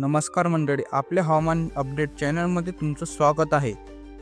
नमस्कार मंडळी आपल्या हवामान अपडेट चॅनलमध्ये तुमचं स्वागत आहे.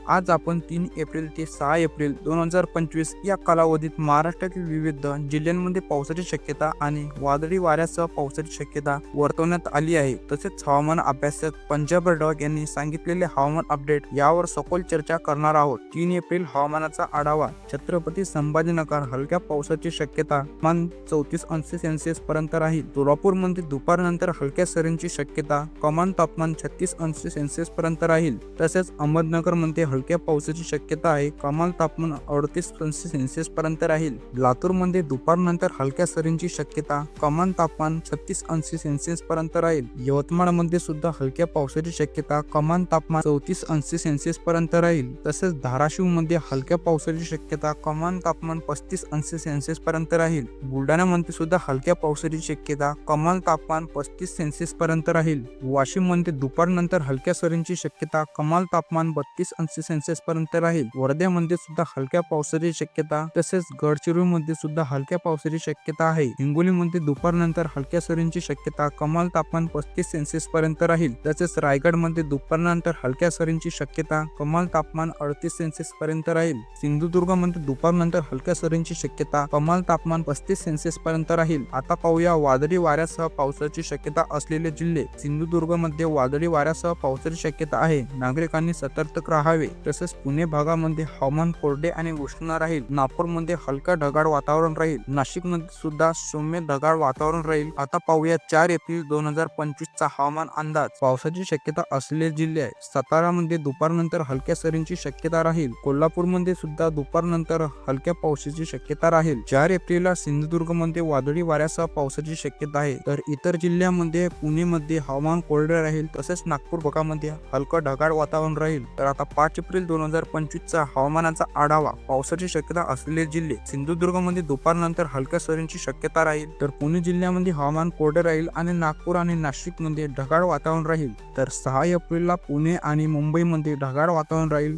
आज आपण तीन एप्रिल ते सहा एप्रिल दोन हजार पंचवीस या कालावधीत महाराष्ट्रातील विविध जिल्ह्यांमध्ये पावसाची शक्यता आणि वादळी वाऱ्यासह पावसाची शक्यता वर्तवण्यात आली आहे. तसेच हवामान अभ्यासक पंजाब डॉग यांनी सांगितलेले हवामान अपडेट यावर सखोल चर्चा करणार आहोत. तीन एप्रिल हवामानाचा आढावा छत्रपती संभाजीनगर हलक्या पावसाची शक्यता मान चौतीस अंश सेल्सिअस पर्यंत राहील. सोलापूरमध्ये दुपारनंतर हलक्या सरींची शक्यता कमान तापमान छत्तीस अंश सेल्सिअस पर्यंत राहील. तसेच अहमदनगरमध्ये हलक्या पावसाची शक्यता आहे. कमाल तापमान अडतीस अंश सेल्सिअस पर्यंत राहील. लातूरमध्ये दुपारनंतर हलक्या सरींची शक्यता कमाल तापमान छत्तीस अंश सेल्सिअस पर्यंत राहील. यवतमाळमध्ये सुद्धा हलक्या पावसाची शक्यता कमाल तापमान चौतीस अंश सेल्सिअस पर्यंत राहील. तसेच धाराशिवमध्ये हलक्या पावसाची शक्यता कमाल तापमान पस्तीस अंश सेल्सिअस पर्यंत राहील. बुलढाण्यामध्ये सुद्धा हलक्या पावसाची शक्यता कमाल तापमान पस्तीस सेल्सिअस पर्यंत राहील. वाशिममध्ये दुपारनंतर हलक्या सरींची शक्यता कमाल तापमान बत्तीस अंश सेल्सिअस पर्यंत राहील. वर्ध्यामध्ये सुद्धा हलक्या पावसाची शक्यता तसेच गडचिरोलीमध्ये सुद्धा हलक्या पावसाची शक्यता आहे. हिंगोलीमध्ये दुपारनंतर हलक्या सरींची शक्यता कमाल तापमान पस्तीस सेल्सिअस पर्यंत राहील. तसेच रायगडमध्ये दुपारनंतर हलक्या सरींची शक्यता कमाल तापमान अडतीस सेल्सिअस पर्यंत राहील. सिंधुदुर्गमध्ये दुपारनंतर हलक्या सरींची शक्यता कमाल तापमान पस्तीस सेल्सिअस पर्यंत राहील. आता पाहूया वादळी वाऱ्यासह पावसाची शक्यता असलेले जिल्हे. सिंधुदुर्गमध्ये वादळी वाऱ्यासह पावसाची शक्यता आहे. नागरिकांनी सतर्क राहावे. तसेच पुणे भागामध्ये हवामान कोरडे आणि उष्ण राहील. नागपूरमध्ये हलका ढगाळ वातावरण राहील. नाशिकमध्ये सुद्धा सौम्य ढगाळ वातावरण राहील. आता पाहूया चार एप्रिल दोन हजार पंचवीस चा हवामान अंदाज. पावसाची शक्यता असलेले जिल्हे आहे सातारामध्ये दुपारनंतर हलक्या सरींची शक्यता राहील. कोल्हापूरमध्ये सुद्धा दुपारनंतर हलक्या पावसाची शक्यता राहील. चार एप्रिलला सिंधुदुर्गमध्ये वादळी वाऱ्यासह पावसाची शक्यता आहे. तर इतर जिल्ह्यामध्ये पुणेमध्ये हवामान कोरडे राहील. तसेच नागपूर भागामध्ये हलकं ढगाळ वातावरण राहील. तर आता पाच एप्रिल दोन हजार पंचवीसचा हवामानाचा आढावा. पावसाची शक्यता असलेले जिल्हे. सिंधुदुर्गमध्ये दुपारनंतर हलक्या सरींची शक्यता राहील. तर पुणे जिल्ह्यामध्ये हवामान कोरडे राहील आणि नागपूर आणि नाशिकमध्ये ढगाळ वातावरण राहील. तर सहा एप्रिलला पुणे आणि मुंबईमध्ये ढगाळ वातावरण राहील.